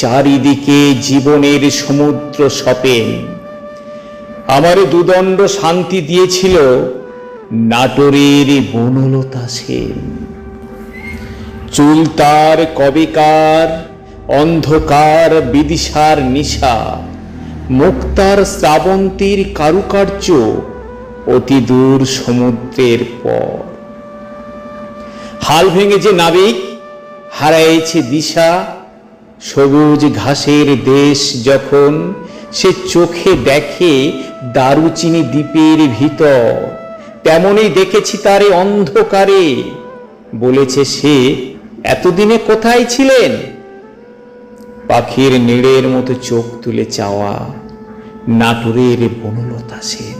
চারিদিকে জীবনের সমুদ্র সপেন আমার দুদণ্ড শান্তি দিয়েছিল নাটোরের বনলতা সেন। চুল তার কবিকার, অন্ধকার বিদিশার নিশা মুক্তার শ্রাবন্তীর কারুকার্য অতি দূর সমুদ্রের পর। হাল ভেঙে যে নাবিক হারাইছে দিশা সবুজ ঘাসের দেশ যখন সে চোখে দেখে দারুচিনি দ্বীপের ভিতর, তেমনই দেখেছি তারে অন্ধকারে। বলেছে সে, এতদিনে কোথায় ছিলেন? পাখির নীড়ের মতো চোখ তুলে চাওয়া নাটুরের বনলতা সেন।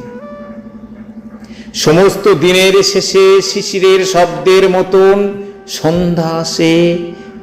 সমস্ত দিনের শেষে শিশিরের শব্দের মতন সন্ধ্যা আসে